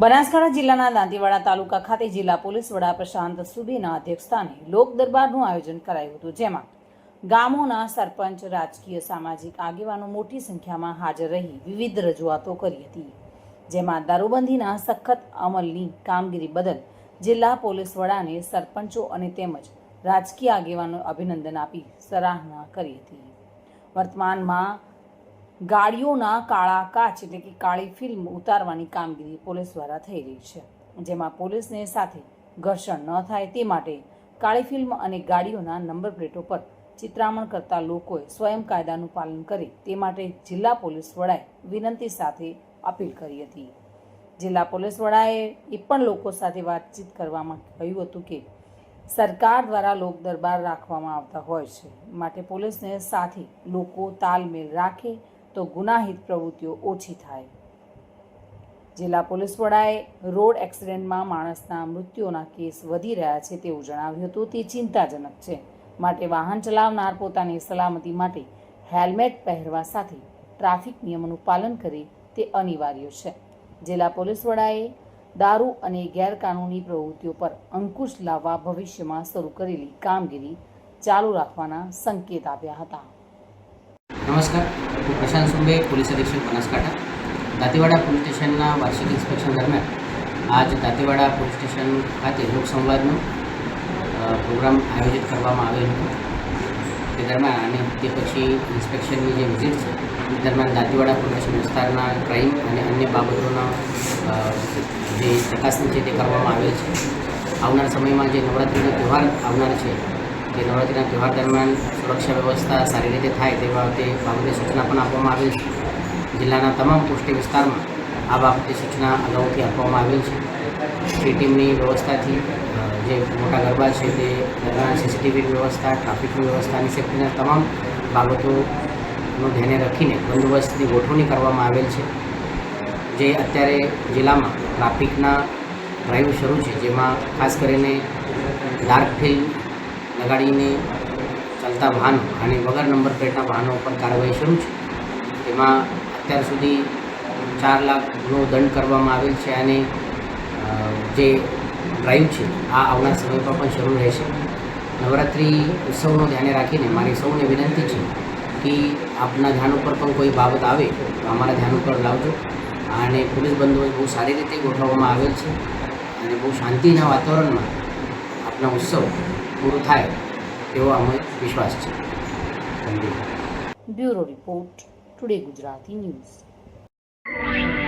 બનાસકાંઠા જિલ્લાના દાંતીવાડા તાલુકા ખાતે જિલ્લા પોલીસ વડા પ્રશાંત સુબેના અધ્યક્ષસ્થાને લોક દરબારનું આયોજન કરાયું હતું, જેમાં ગામોના સરપંચ, રાજકીય, સામાજિક આગેવાનો મોટી સંખ્યામાં હાજર રહી વિવિધ રજૂઆતો કરી હતી. જેમાં દારૂબંધીના સખત અમલની કામગીરી બદલ જિલ્લા પોલીસ વડાને સરપંચો અને તેમજ રાજકીય આગેવાનો અભિનંદન આપી સરાહના કરી હતી. વર્તમાનમાં ગાડીઓના કાળા કાચ એટલે કે કાળી ફિલ્મ ઉતારવાની કામગીરી પોલીસ દ્વારા થઈ રહી છે, જેમાં પોલીસને સાથે ઘર્ષણ ન થાય તે માટે કાળી ફિલ્મ અને ગાડીઓના નંબર પ્લેટો પર ચિત્રામણ કરતા લોકોએ સ્વયં કાયદાનું પાલન કરે તે માટે જિલ્લા પોલીસ વડાએ વિનંતી સાથે અપીલ કરી હતી. જિલ્લા પોલીસ વડાએ એ પણ લોકો સાથે વાતચીત કરવામાં કહ્યું હતું કે, સરકાર દ્વારા લોક દરબાર રાખવામાં આવતા હોય છે, માટે પોલીસને સાથે લોકો તાલમેલ રાખે તો ગુનાહિત પ્રવૃત્તિઓ ઓછી થાય. જિલ્લા પોલીસ વડાએ રોડ એક્સિડન્ટમાં માણસના મૃત્યુના કેસ વધી રહ્યા છે તેવું જણાવ્યું હતું. તે ચિંતાજનક છે. માટે વાહન ચલાવનાર પોતાની સલામતી માટે હેલ્મેટ પહેરવા સાથે ટ્રાફિક નિયમોનું પાલન કરે તે અનિવાર્ય છે. જિલ્લા પોલીસ વડાએ દારૂ અને ગેરકાનૂની પ્રવૃત્તિઓ પર અંકુશ લાવવા ભવિષ્યમાં શરૂ કરેલી કામગીરી ચાલુ રાખવાના સંકેત આપ્યા હતા. નમસ્કાર. હું પ્રશાંત સુંબે, પોલીસ અધિક્ષક બનાસકાંઠા દાંતીવાડા પોલીસ સ્ટેશનના વાર્ષિક ઇન્સ્પેક્શન દરમિયાન આજ દાંતીવાડા પોલીસ સ્ટેશન ખાતે લોકસંવાદનો પ્રોગ્રામ આયોજિત કરવામાં આવેલ હતો. તે દરમિયાન અને તે પછી ઇન્સ્પેક્શનની જે વિઝિટ છે, તે દરમિયાન દાંતીવાડા પોલીસ વિસ્તારના ક્રાઇમ અને અન્ય બાબતોના જે ચકાસણી છે તે કરવામાં આવેલ છે. આવનાર સમયમાં જે નવરાત્રિનો તહેવાર આવનાર છે તે નવરાત્રિના તહેવાર દરમિયાન સુરક્ષા વ્યવસ્થા સારી રીતે થાય તે બાબતે બાબતે સૂચના પણ આપવામાં આવેલ છે. જિલ્લાના તમામ પોસ્ટી વિસ્તારમાં આ બાબતે સૂચના અગાઉથી આપવામાં આવેલ છે. સી ટીમની વ્યવસ્થાથી જે મોટા ગરબા છે તે દરમિયાન સીસીટીવી વ્યવસ્થા ટ્રાફિકની વ્યવસ્થાની સેફ્ટીના તમામ બાબતોનું ધ્યાને રાખીને બંદોબસ્તની ગોઠવણી કરવામાં આવેલ છે. જે અત્યારે જિલ્લામાં ટ્રાફિકના ડ્રાઈવ શરૂ છે, જેમાં ખાસ કરીને ડાર્ક ફિલ્મ લગાડીને ચાલતા વાહનો અને વગર નંબર પ્લેટના વાહનો પર કાર્યવાહી શરૂ છે. તેમાં અત્યાર સુધી ચાર લાખનો દંડ કરવામાં આવેલ છે અને જે ડ્રાઈવ છે, આ આવનાર સમયમાં પણ શરૂ રહેશે. નવરાત્રિ ઉત્સવનો ધ્યાને રાખીને મારી સૌને વિનંતી છે કે આપના ધ્યાન ઉપર પણ કોઈ બાબત આવે તો અમારા ધ્યાન ઉપર લાવજો. અને પોલીસ બંદોબસ્ત બહુ સારી રીતે ગોઠવવામાં આવેલ છે અને બહુ શાંતિના વાતાવરણમાં આપના ઉત્સવ પૂરો થાય એવો અમને વિશ્વાસ છે. Bureau report today Gujarati news.